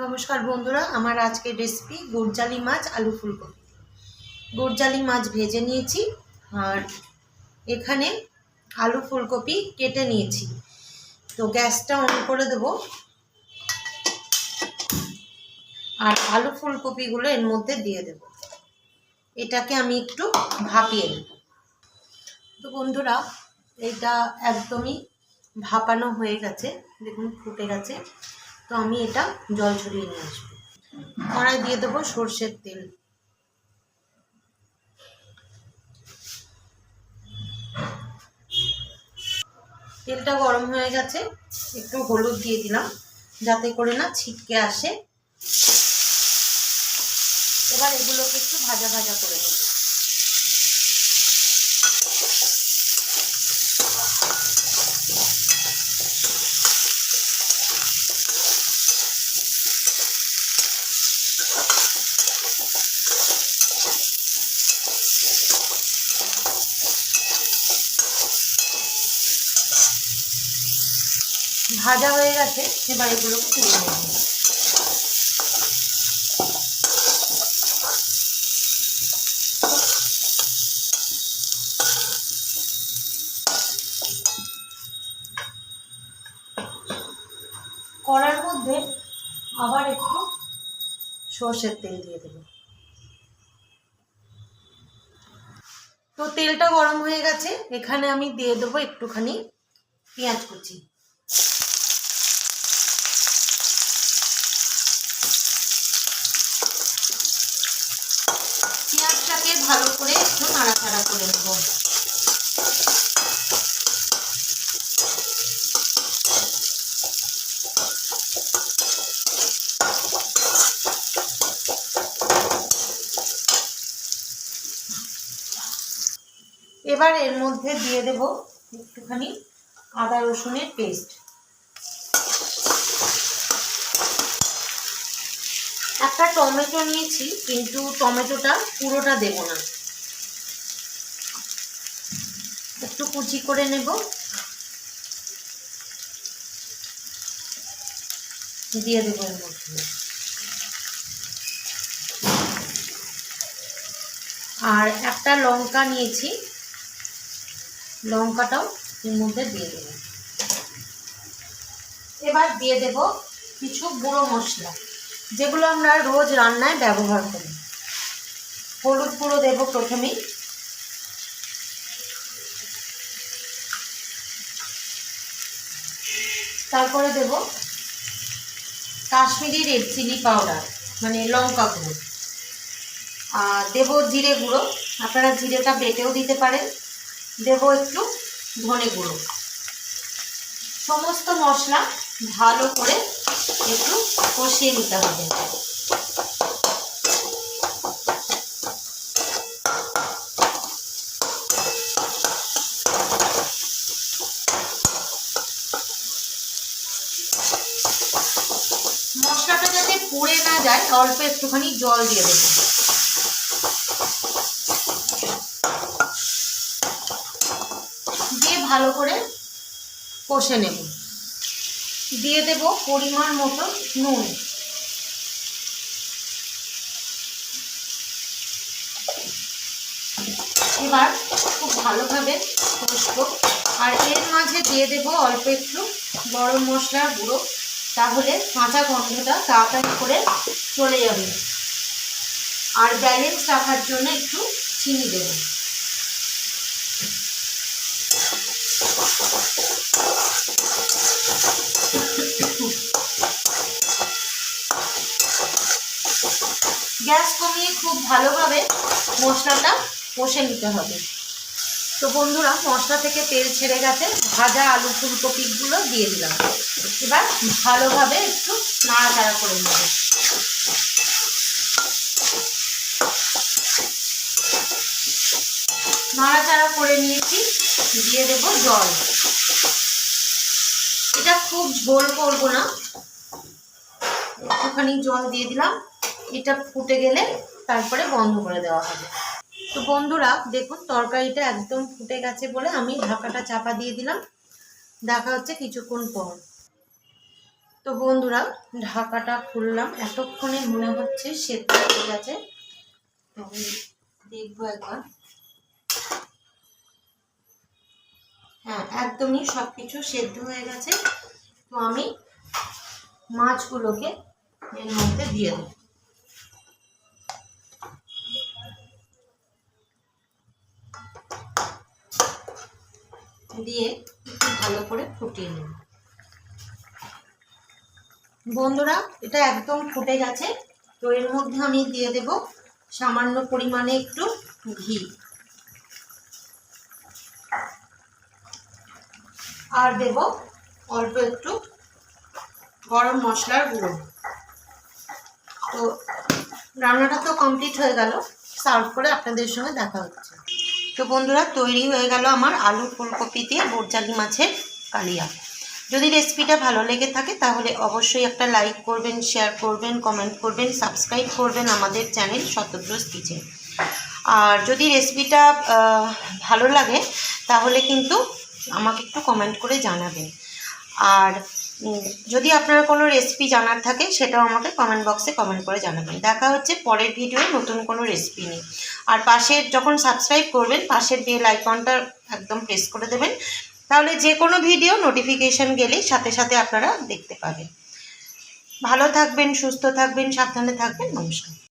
নমস্কার বন্ধুরা, আমার আজকের রেসিপি গুড়জালি মাছ, আলু ফুলকপি। গুড়জালি মাছ ভেজে নিয়েছি, আর এখানে আলু ফুলকপি কেটে নিয়েছি। তো গ্যাসটা অন করে দেব। আর আলু ফুলকপিগুলো এর মধ্যে দিয়ে দেব। এটাকে আমি একটু ভাপিয়ে নেব। তো বন্ধুরা, এটা একদমই ভাপানো হয়ে গেছে। দেখুন, ফুটে গেছে। তো আমি এটা জল ঝরিয়ে নিয়ে আসব। কড়াই দিয়ে দেবো সর্ষের তেল। তেলটা গরম হয়ে গেছে, একটু হলুদ দিয়ে দিলাম, যাতে করে না ছিটকে আসে। এবার এগুলোকে একটু ভাজা ভাজা করে নেব। ভাজা হয়ে গেছে, এবার এগুলোকে তুলে নেব। কড়ার মধ্যে আবার একটু সর্ষের তেল দিয়ে দেব। তো তেলটা গরম হয়ে গেছে, এখানে আমি দিয়ে দেবো একটুখানি পেঁয়াজ কুচি। ভালো করে একটু নাড়াচাড়া করে নেব। এবার এর মধ্যে দিয়ে দেব একটুখানি আদা রসুনের পেস্ট। একটা টমেটো নিয়েছি, কিন্তু টমেটোটা পুরোটা দেব না। একটু কুচি করে নেব। দিয়ে দেবো এর মধ্যে। আর একটা লঙ্কা নিয়েছি। লঙ্কাটাও এর মধ্যে দিয়ে দেব। এবার দিয়ে দেব কিছু গুঁড়ো মশলা। যেগুলো আমরা রোজ রান্নায় ব্যবহার করি। হলুদ গুঁড়ো দেব প্রথমেই তারপরে দেব কাশ্মীরি রেড চিলি পাউডার মানে লঙ্কা গুঁড়ো। আর দেব জিরে গুঁড়ো। আপনারা জিরেটা বেটেও দিতে পারেন। দেব একটু ধনে গুঁড়ো। সমস্ত মশলা ভালো করে একটু কষিয়ে নিতে হবে। মশলাটা যাতে পুড়ে না যায়, অল্প একটুখানি জল দিয়ে দেবো। দিয়ে ভালো করে কষে নেব। দিয়ে দেব পরিমাণ মতো নুন। এবার খুব ভালোভাবে কষবো। আর এর মাঝে দিয়ে দেব অল্প একটু গরম মশলার গুঁড়ো। তাহলে কাঁচা গন্ধটা তাড়াতাড়ি করে চলে যাবে। আর ব্যালেন্স রাখার জন্য একটু চিনি দেব। গ্যাস কমিয়ে খুব ভালোভাবে মশলাটা কষে নিতে হবে। তো বন্ধুরা, মশলা থেকে তেল ছেড়ে গেছে, ভাজা আলু ফুলকপিগুলো দিয়ে দিলাম। এবার ভালোভাবে একটু নাড়াচাড়া করে নেব। নাড়াচাড়া করে নিয়েছি, দিয়ে দেব জল। এটা খুব ঝোল করব না। একটুখানি জল দিয়ে দিলাম। এটা ফুটে গেলে তারপরে বন্ধ করে দেওয়া হবে। তো বন্ধুরা, দেখুন তরকারিটা একদম ফুটে গেছে বলে আমি ঢাকাটা চাপা দিয়ে দিলাম। দেখা হচ্ছে কিছুক্ষণ পর। তো বন্ধুরা, ঢাকাটা খুললাম। এতক্ষণে মনে হচ্ছে সেদ্ধ হয়ে গেছে। দেখব একবার। হ্যাঁ একদমই সব কিছু সেদ্ধ হয়ে গেছে। তো আমি মাছগুলোকে এর মধ্যে দিয়ে দেবো। দিয়ে ভালো করে ফুটিয়ে নেব বন্ধুরা, এটা একদম ফুটে গেছে। তো এর মধ্যে আমি দিয়ে দেব সামান্য পরিমাণে একটু ঘি। আর দেব অল্প একটু গরম মশলার গুঁড়ো। তো রান্নাটা তো কমপ্লিট হয়ে গেল। সার্ভ করে আপনাদের সঙ্গে দেখা হচ্ছে। তো বন্ধুরা, তৈরি হয়ে গেল আমার আলু ফুলকপি দিয়ে বোরজালি মাছের কালিয়া। যদি রেসিপিটা ভালো লেগে থাকে, তাহলে অবশ্যই একটা লাইক করবেন, শেয়ার করবেন, কমেন্ট করবেন, সাবস্ক্রাইব করবেন আমাদের চ্যানেল শতদ্রোজ কিচেন। আর যদি রেসিপিটা ভালো লাগে, তাহলে কিন্তু আমাকে একটু কমেন্ট করে জানাবেন। আর যদি আপনার কোনো রেসিপি জানার থাকে, সেটাও আমাকে কমেন্ট বক্সে কমেন্ট করে জানাবেন। দেখা হচ্ছে পরের ভিডিওয়ে নতুন কোনো রেসিপি নিয়ে। আর পাশের যখন সাবস্ক্রাইব করবেন, পাশের বেল আইকনটা একদম প্রেস করে দেবেন। তাহলে যে কোনো ভিডিও নোটিফিকেশান গেলেই সাথে সাথে আপনারা দেখতে পাবেন। ভালো থাকবেন, সুস্থ থাকবেন, সাবধানে থাকবেন। নমস্কার।